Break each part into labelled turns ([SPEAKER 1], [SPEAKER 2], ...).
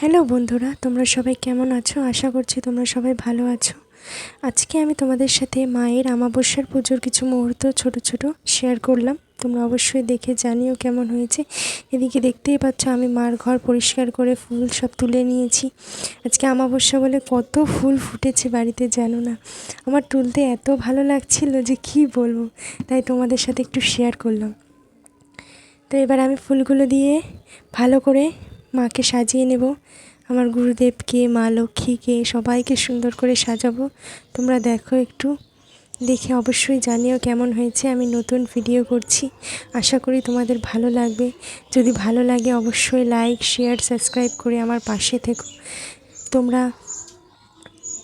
[SPEAKER 1] Hello বন্ধুরা, তোমরা সবাই কেমন আছো? আশা করছি তোমরা সবাই ভালো আছো। আজকে আমি তোমাদের সাথে মায়ের আমাবস্যার পুজোর কিছু মুহূর্ত ছোট ছোট শেয়ার করলাম। তোমরা অবশ্যই দেখে জানিও কেমন হয়েছে। এদিকে দেখতেই পাচ্ছ, আমি মার ঘর পরিষ্কার করে ফুল সব তুলে নিয়েছি। আজকে আমাবস্যা বলে কত ফুল ফুটেছে বাড়িতে জানো না। আমার তুলতে এত ভালো লাগছিল যে কি বলব, তাই তোমাদের সাথে একটু শেয়ার করলাম। তো এবার আমি ফুলগুলো দিয়ে ভালো করে মাকে সাজিয়ে নেব। আমার গুরুদেবকে, মা লক্ষ্মীকে সবাইকে সুন্দর করে সাজাবো। তোমরা দেখো একটু। দেখে অবশ্যই জানিও কেমন হয়েছে। আমি নতুন ভিডিও করছি। আশা করি তোমাদের ভালো লাগবে। যদি ভালো লাগে অবশ্যই লাইক শেয়ার সাবস্ক্রাইব করে আমার পাশে থেকো। তোমরা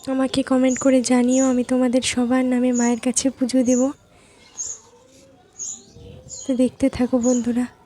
[SPEAKER 1] আমাকে কমেন্ট করে জানিও। আমি তোমাদের সবার নামে মায়ের কাছে পুজো দেব। তো দেখতে থাকো বন্ধুরা।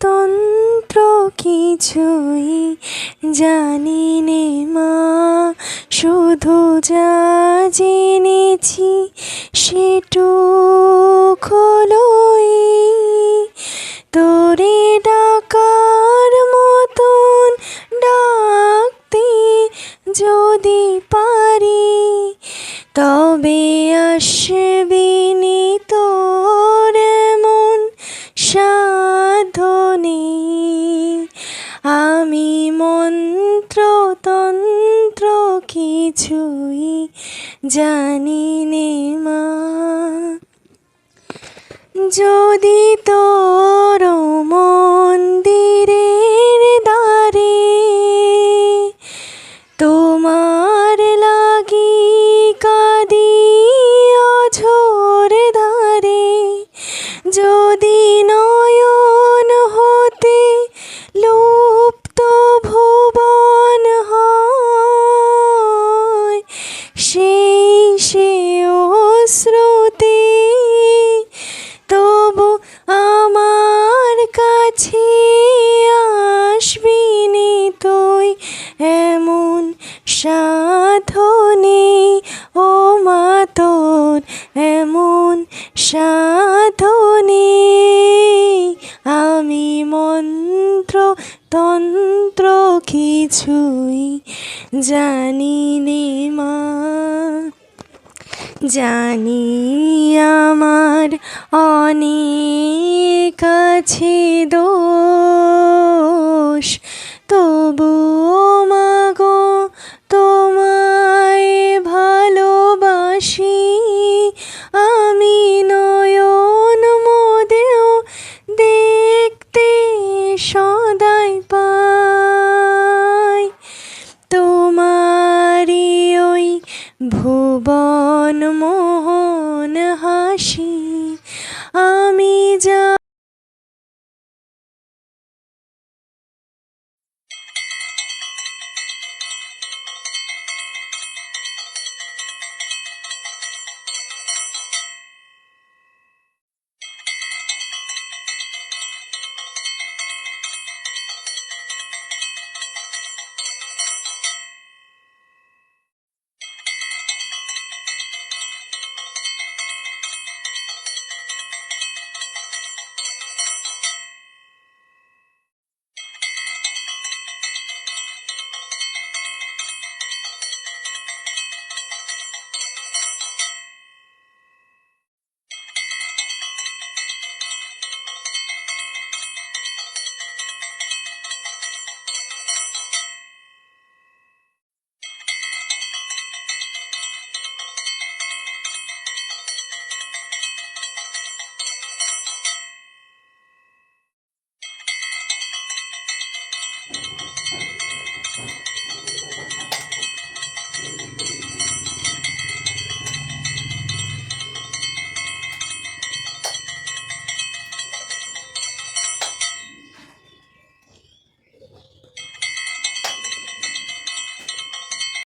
[SPEAKER 1] তন্ত্র কিছুই জানি নে মা শুধু যা জেনেছি সেটু তোরে কিছুই জানি নে মা যদি তোর মন্দিরের সাধনে আমি মন্ত্র তন্ত্র কিছুই জানি নে মা। জানি আমার অনেক আছে দোষ তবু ভুবন মোহন হাসি আমি যা